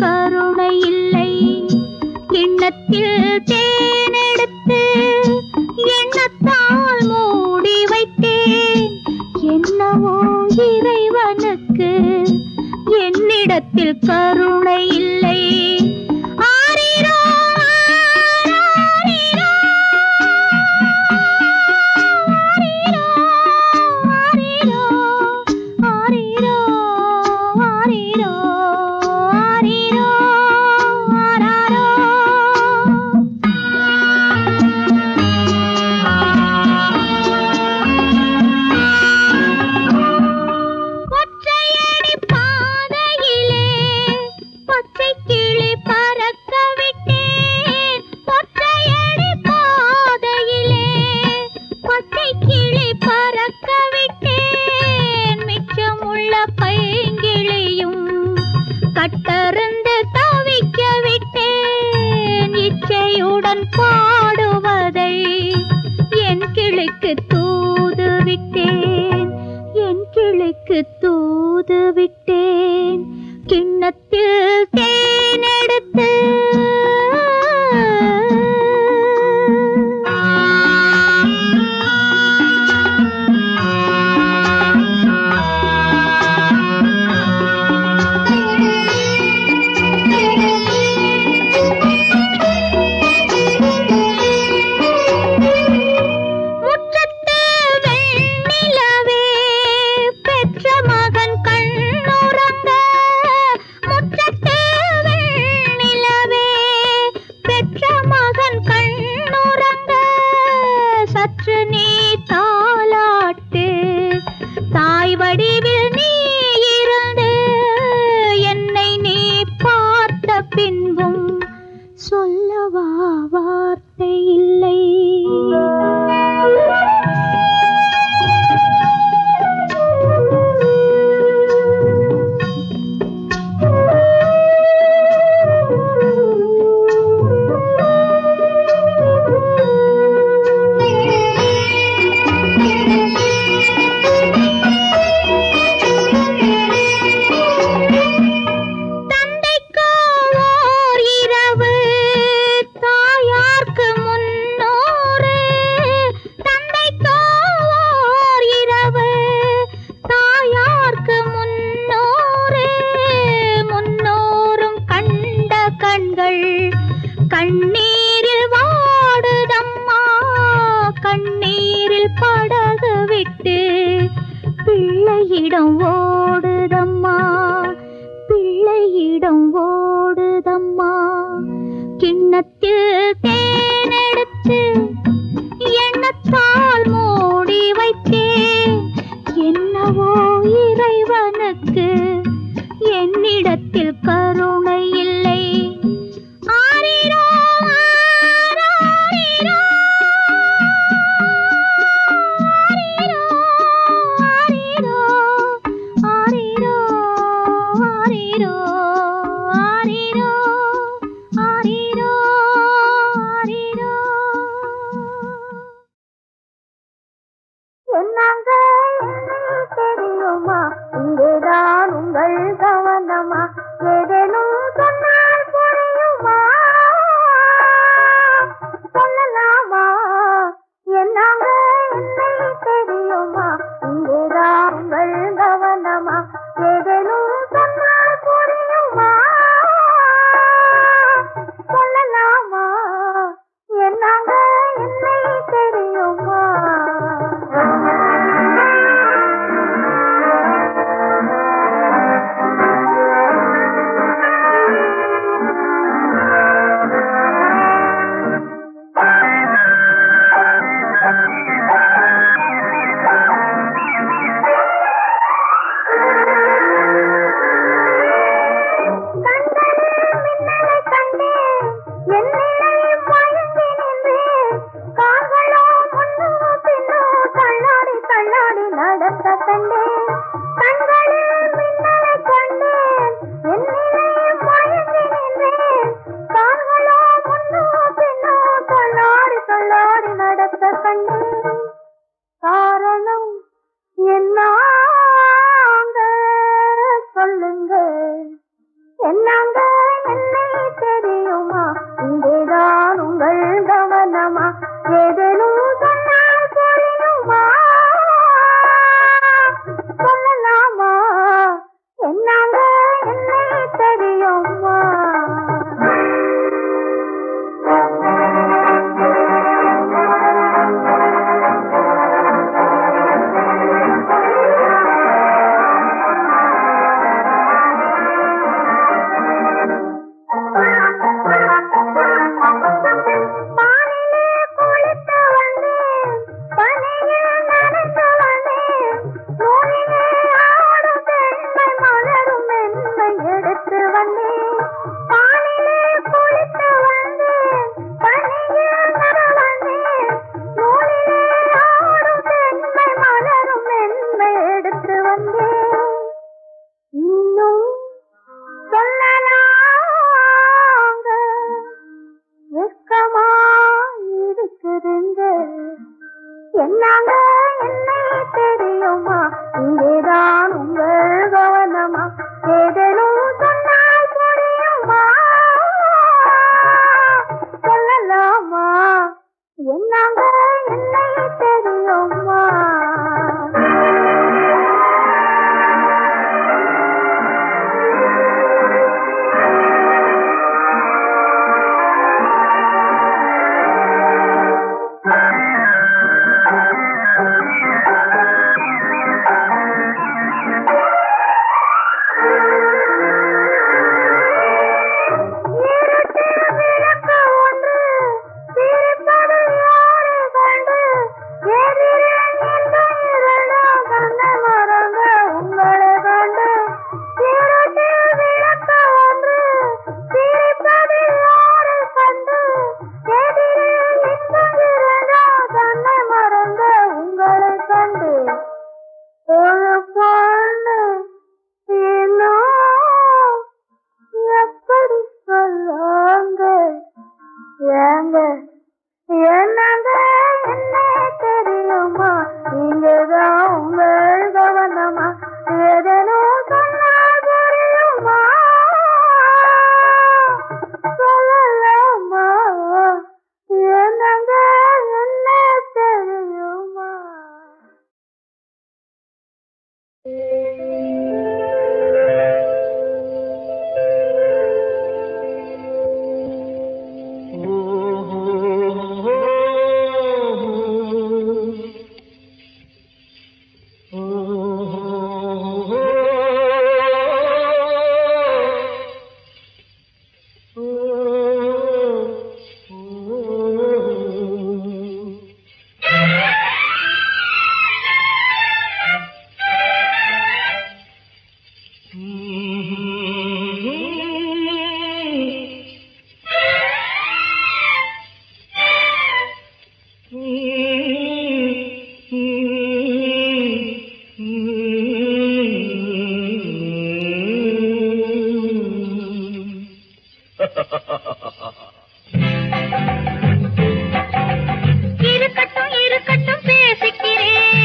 கருணை இல்லை. கிண்ணத்தில் தே நடக்க கண்டே இருக்கட்டும் இருக்கட்டும் பேசிக்கிறேன்.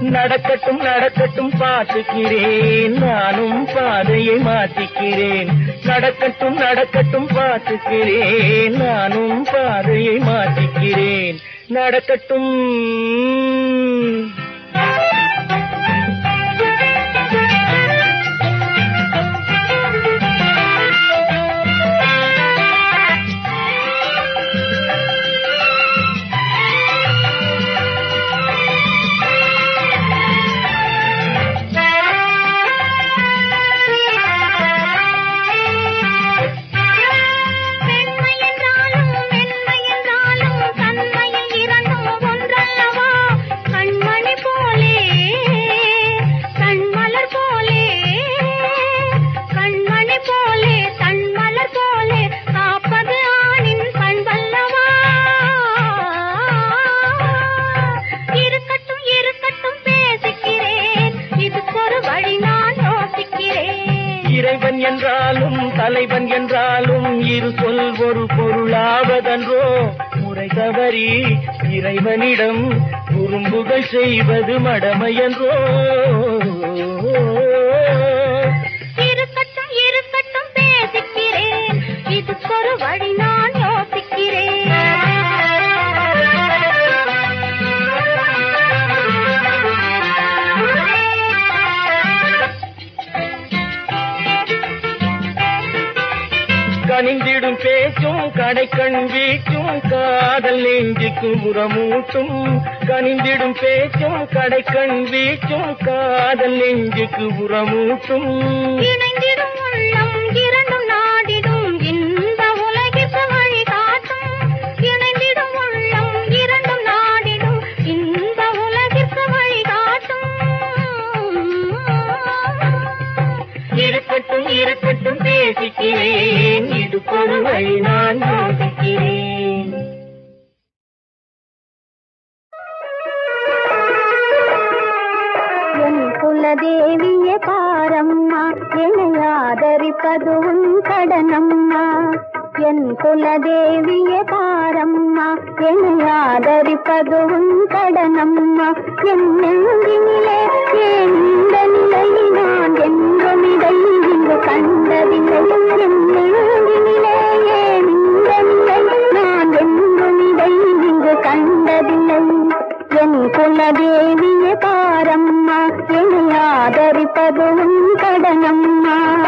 நடக்கட்டும் நடக்கட்டும் பார்த்துக்கிறேன். நானும் பாதையை மாற்றிக்கிறேன். நடக்கட்டும் நடக்கட்டும் பார்த்துக்கிறேன். நானும் பாதையை மாற்றி நடக்கிறேன். நடக்கட்டும். இரு சொல் ஒரு பொருளாவதன்றோ? முறை தவறி இறைவனிடம் குறும்புகள் செய்வது மடமையன்றோ? கனிந்திடும் பேச்சும் கடைக்கண் வீச்சும் காதல் நெஞ்சுக்கு உரமூட்டும். கனிந்திடும் பேச்சும் கடைக்கண் வீச்சும் காதல் நெஞ்சுக்கு உரமூட்டும். இணைந்திடும் தேவிய பாரம்மா என்னை ஆதரிப்பதும் கடனம்மா.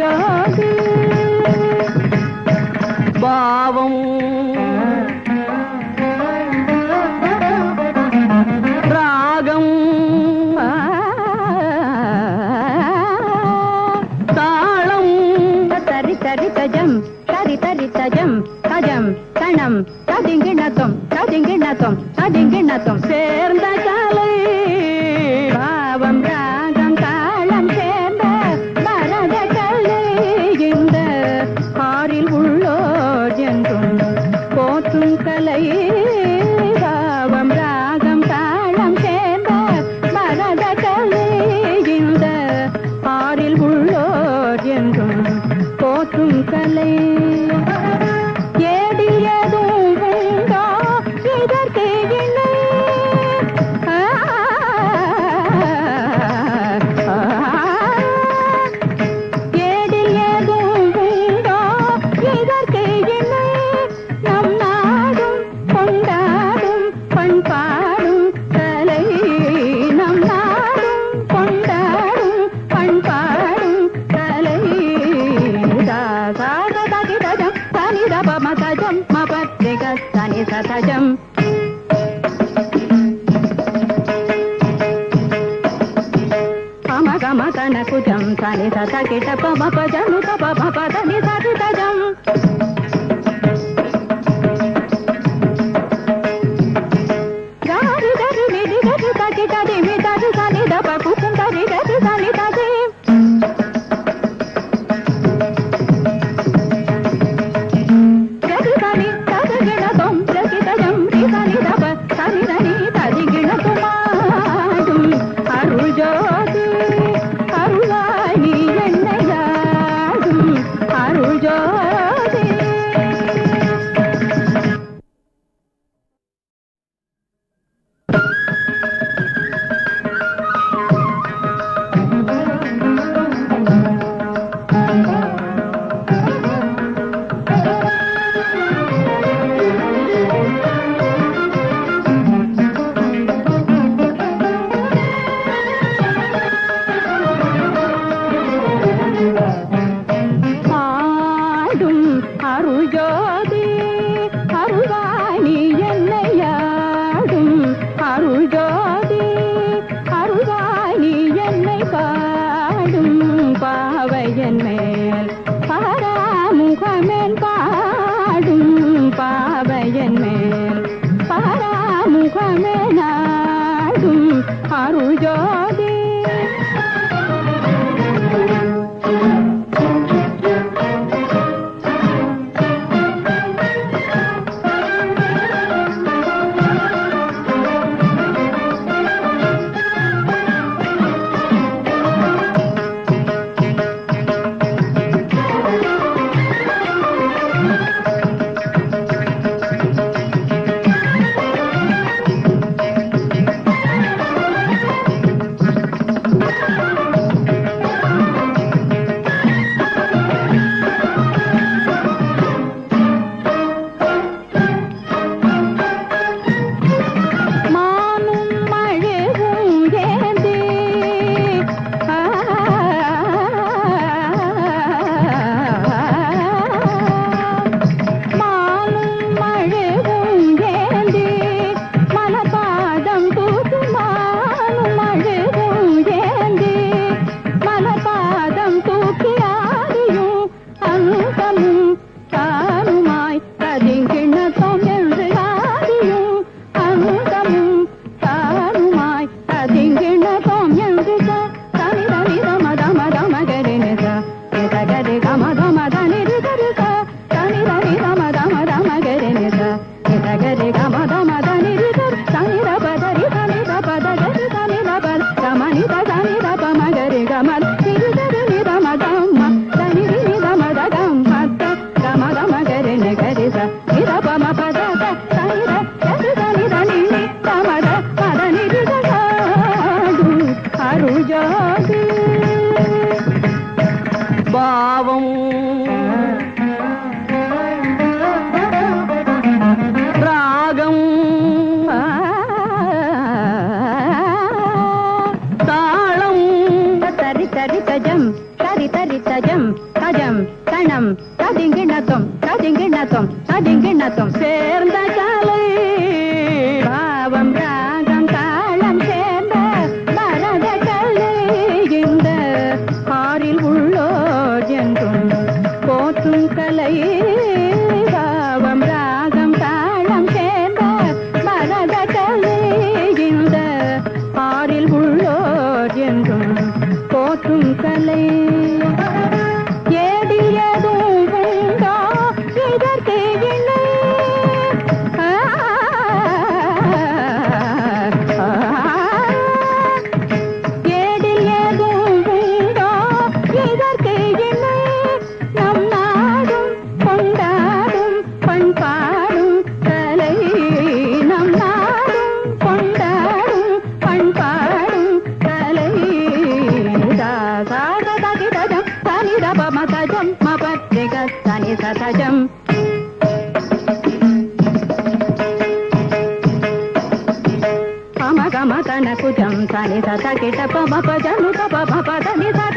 जागे ಗ ಬ ಪ ದ ನಿ ದ ರಿ ని ద ద కే ట ప మ ప జ ను త ప ప ప ద ని ద